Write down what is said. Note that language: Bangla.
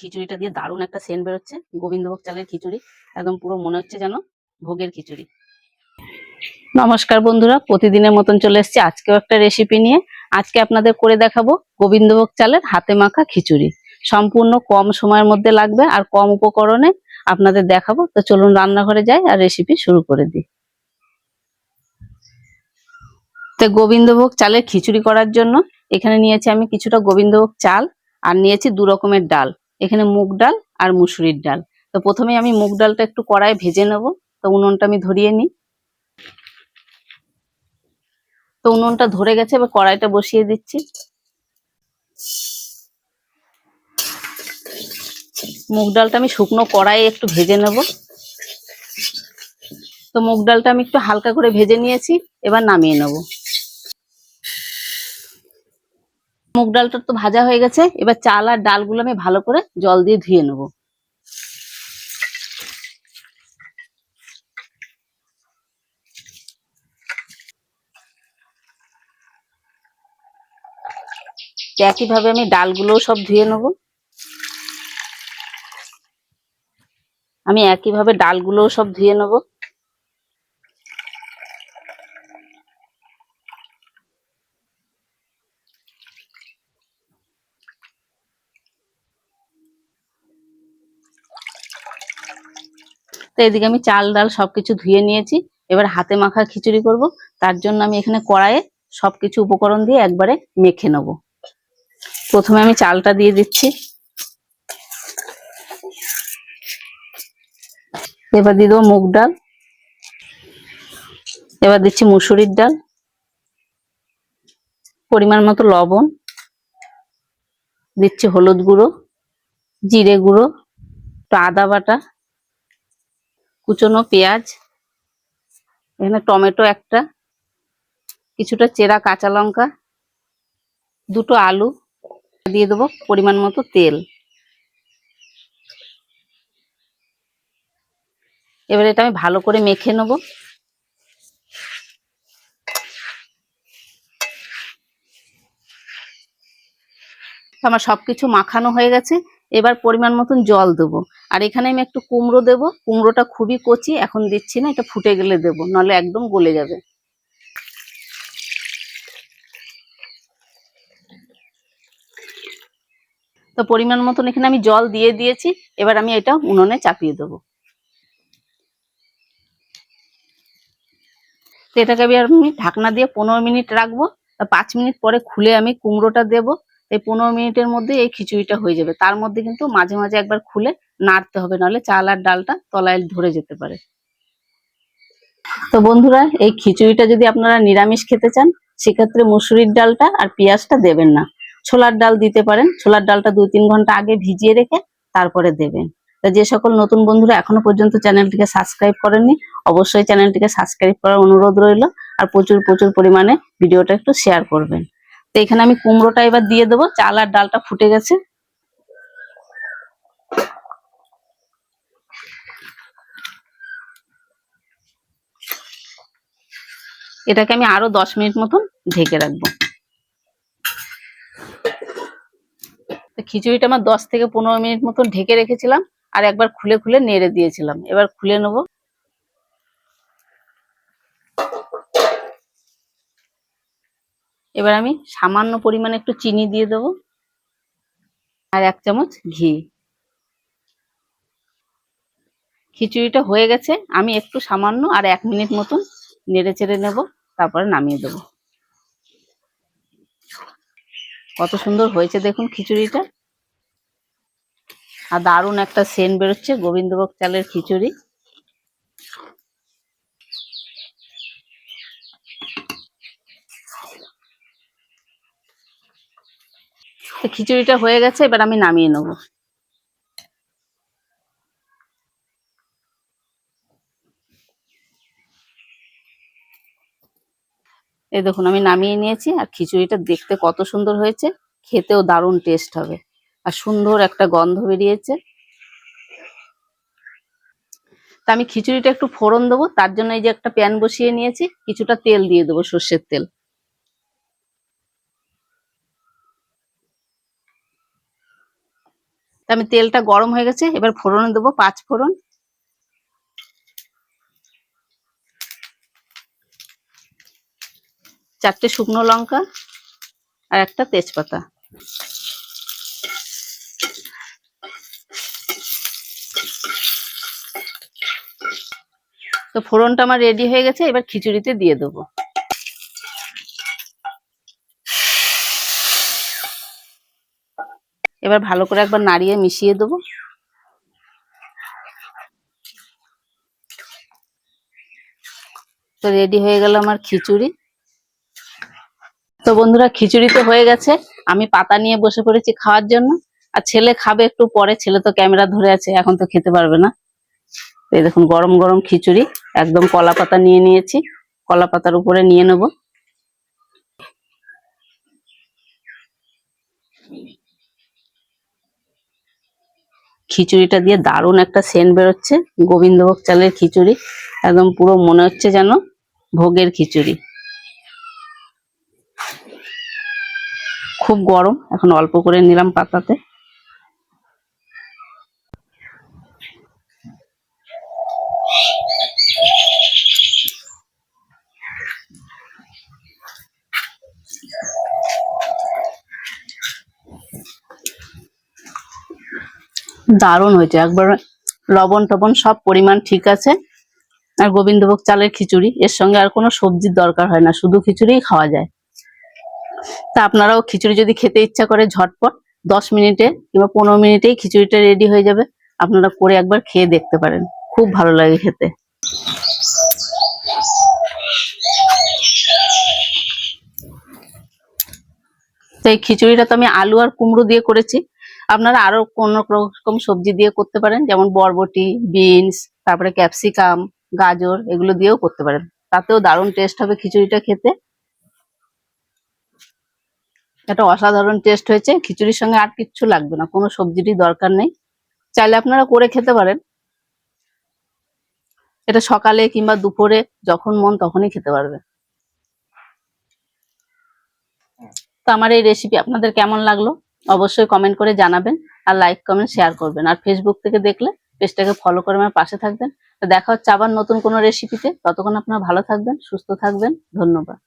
খিচুড়িটা দিয়ে দারুণ একটা সেন্ট বেরোচ্ছে। গোবিন্দভোগ চালের খিচুড়ি। একদম পুরো মনে হচ্ছে যেন ভোগের খিচুড়ি। নমস্কার বন্ধুরা, প্রতিদিনের মতন চলে এসেছি আজকেও একটা রেসিপি নিয়ে। আজকে আপনাদের করে দেখাবো গোবিন্দভোগ চালের হাতে মাখা খিচুড়ি। সম্পূর্ণ কম সময়ের মধ্যে লাগবে আর কম উপকরণে আপনাদের দেখাবো। তো চলুন রান্নাঘরে যাই আর রেসিপি শুরু করে দিই। তো গোবিন্দভোগ চালের খিচুড়ি করার জন্য এখানে নিয়েছি আমি কিছুটা গোবিন্দভোগ চাল আর নিয়েছি দু রকমের ডাল। এখানে মুগ ডাল আর মুসুরির ডাল। তো প্রথমে আমি মুগ ডালটা একটু কড়াই ভেজে নেব। তো উনুনটা আমি ধরিয়ে নিই। তো উনুনটা ধরে গেছে, এবার কড়াইটা বসিয়ে দিচ্ছি। মুগ ডালটা আমি শুকনো কড়াইয়ে একটু ভেজে নেব। তো মুগ ডালটা আমি একটু হালকা করে ভেজে নিয়েছি, এবার নামিয়ে নেব। মুগ ডালটা তো ভাজা হয়ে গেছে। এবার চাল আর ডালগুলো আমি ভালো করে জল দিয়ে ধুয়ে নেব। একইভাবে আমি ডালগুলোও সব ধুয়ে নেব। আমি একইভাবে ডালগুলোও সব ধুয়ে নেব। তো এদিকে আমি চাল, ডাল সবকিছু ধুয়ে নিয়েছি। এবার হাতে মাখা খিচুড়ি করব। তার জন্য আমি এখানে কড়াইয়ে সবকিছু উপকরণ দিয়ে একবারে মেখে নেব। প্রথমে আমি চালটা দিয়ে দিচ্ছি। এবার দিয়ে দেবো মুগ ডাল। এবার দিচ্ছি মুসুরির ডাল। পরিমাণ মতো লবণ। দিচ্ছি হলুদ গুঁড়ো, জিরে গুঁড়ো, একটু আদা বাটা। কুচনো পেঁয়াজ, এখানে টমেটো একটা, কিছুটা চেরা কাঁচা লঙ্কা, দুটো আলু, দিয়ে দেবো পরিমাণ মতো তেল। এবার এটা আমি ভালো করে মেখে নেব। আমার সবকিছু মাখানো হয়ে গেছে। এবার পরিমাণ মতন জল দেবো। আর এখানে আমি একটু কুমড়ো দেবো। কুমড়োটা খুবই কচি, এখন দিচ্ছি না, এটা ফুটে গেলে দেবো, নাহলে একদম গলে যাবে। তো পরিমাণ মতন এখানে আমি জল দিয়ে দিয়েছি, এবার আমি এটা উনুনে চাপিয়ে দেবো। তো এটাকে আমি আমি ঢাকনা দিয়ে পনেরো মিনিট রাখব পাঁচ মিনিট পরে খুলে আমি কুমড়োটা দেবো। এই পনেরো মিনিটের মধ্যে এই খিচুড়িটা হয়ে যাবে। তার মধ্যে কিন্তু মাঝে মাঝে একবার খুলে নাড়তে হবে, নাহলে চাল আর ডালটা তলায় ধরে যেতে পারে। তো বন্ধুরা, এই খিচুড়িটা যদি আপনারা নিরামিষ খেতে চান, সেক্ষেত্রে মুসুরির ডালটা আর পেঁয়াজটা দেবেন না। ছোলার ডাল দিতে পারেন, ছোলার ডালটা দুই তিন ঘণ্টা আগে ভিজিয়ে রেখে তারপরে দেবেন। তা যে সকল নতুন বন্ধুরা এখনও পর্যন্ত চ্যানেলটিকে সাবস্ক্রাইব করেননি, অবশ্যই চ্যানেলটিকে সাবস্ক্রাইব করার অনুরোধ রইল আর প্রচুর প্রচুর পরিমাণে ভিডিওটা একটু শেয়ার করবেন। তো এখানে আমি কুমড়োটা এবার দিয়ে দেবো, চাল আর ডালটা ফুটে গেছে। এটাকে আমি আরও দশ মিনিট মতন ঢেকে রাখব। খিচুড়িটা আমার দশ থেকে পনেরো মিনিট মতন ঢেকে রেখেছিলাম আর একবার খুলে খুলে নেড়ে দিয়েছিলাম। এবার খুলে নেব। এবার আমি সামান্য পরিমাণে একটু চিনি দিয়ে দেবো আর এক চামচ ঘি। খিচুড়িটা হয়ে গেছে। আমি একটু সামান্য আর এক মিনিট মতন নেড়ে চেড়ে নেব, তারপরে নামিয়ে দেবো। কত সুন্দর হয়েছে দেখুন খিচুড়িটা। আর দারুণ একটা সেন্ট বেরোচ্ছে গোবিন্দভোগ চালের খিচুড়ি। তো খিচুড়িটা হয়ে গেছে, এবার আমি নামিয়ে নেব। এই দেখুন, আমি নামিয়ে নিয়েছি আর খিচুড়িটা দেখতে কত সুন্দর হয়েছে। খেতেও দারুণ টেস্ট হবে। আর সুন্দর একটা গন্ধ বেরিয়েছে। তা আমি খিচুড়িটা একটু ফোড়ন দেবো, তার জন্য এই যে একটা প্যান বসিয়ে নিয়েছি, কিছুটা তেল দিয়ে দেবো সর্ষের তেল। আমি তেলটা গরম হয়ে গেছে, এবার ফোড়নে দেবো, পাঁচ ফোড়ন। চারটে শুকনো লঙ্কা আর একটা তেজপাতা। তো ফোড়নটা আমার রেডি হয়ে গেছে, এবার খিচুড়িতে দিয়ে দেবো। এবার ভালো করে একবার নাড়িয়ে মিশিয়ে দেবো। তো রেডি হয়ে গেল আমার খিচুড়ি। তো বন্ধুরা খিচুড়ি তো হয়ে গেছে। আমি পাতা নিয়ে বসে পড়েছি খাওয়ার জন্য। আর ছেলে খাবে একটু পরে, ছেলে তো ক্যামেরা ধরে আছে, এখন তো খেতে পারবে না। এই দেখুন, গরম গরম খিচুড়ি, একদম কলা পাতা নিয়ে নিয়েছি। কলা পাতার উপরে নিয়ে নেব। খিচুড়িটা দিয়ে দারুণ একটা সেন্ট বেরোচ্ছে। গোবিন্দভোগ চালের খিচুড়ি। একদম পুরো মনে হচ্ছে যেন ভোগের খিচুড়ি। খুব গরম, এখন অল্প করে নিলাম পাতাতে। দারুণ হয়েছে। একবার লবণ টবণ সব পরিমাণ ঠিক আছে। আর গোবিন্দভোগ চালের খিচুড়ি, এর সঙ্গে আর কোনো সবজির দরকার হয় না, শুধু খিচুড়িই খাওয়া যায়। তা আপনারাও খিচুড়ি যদি খেতে ইচ্ছা করে ঝটপট, দশ মিনিটে কিংবা পনেরো মিনিটেই খিচুড়িটা রেডি হয়ে যাবে, আপনারা করে একবার খেয়ে দেখতে পারেন। খুব ভালো লাগে খেতে। তো এই খিচুড়িটা তো আমি আলু আর কুমড়ো দিয়ে করেছি। আপনারা আরও কোন রকম সবজি দিয়ে করতে পারেন, যেমন বরবটি, বিনস, তারপরে ক্যাপসিকাম, গাজর, এগুলো দিয়েও করতে পারেন। তাতেও দারুণ টেস্ট হবে খিচুড়িটা খেতে। এটা অসাধারণ টেস্ট হয়েছে। খিচুড়ির সঙ্গে আর কিচ্ছু লাগবে না, কোনো সবজিরই দরকার নেই। চাইলে আপনারা করে খেতে পারেন। এটা সকালে কিংবা দুপুরে যখন মন তখনই খেতে পারবে। তো আমার এই রেসিপি আপনাদের কেমন লাগল? অবশ্যই কমেন্ট করে জানাবেন আর লাইক কমেন্ট শেয়ার করবেন। আর ফেসবুক থেকে দেখলে পেজটাকে ফলো করে আমার পাশে থাকবেন। দেখা হচ্ছে আবার নতুন কোনো রেসিপিতে ততক্ষণ আপনারা ভালো থাকবেন, সুস্থ থাকবেন। ধন্যবাদ।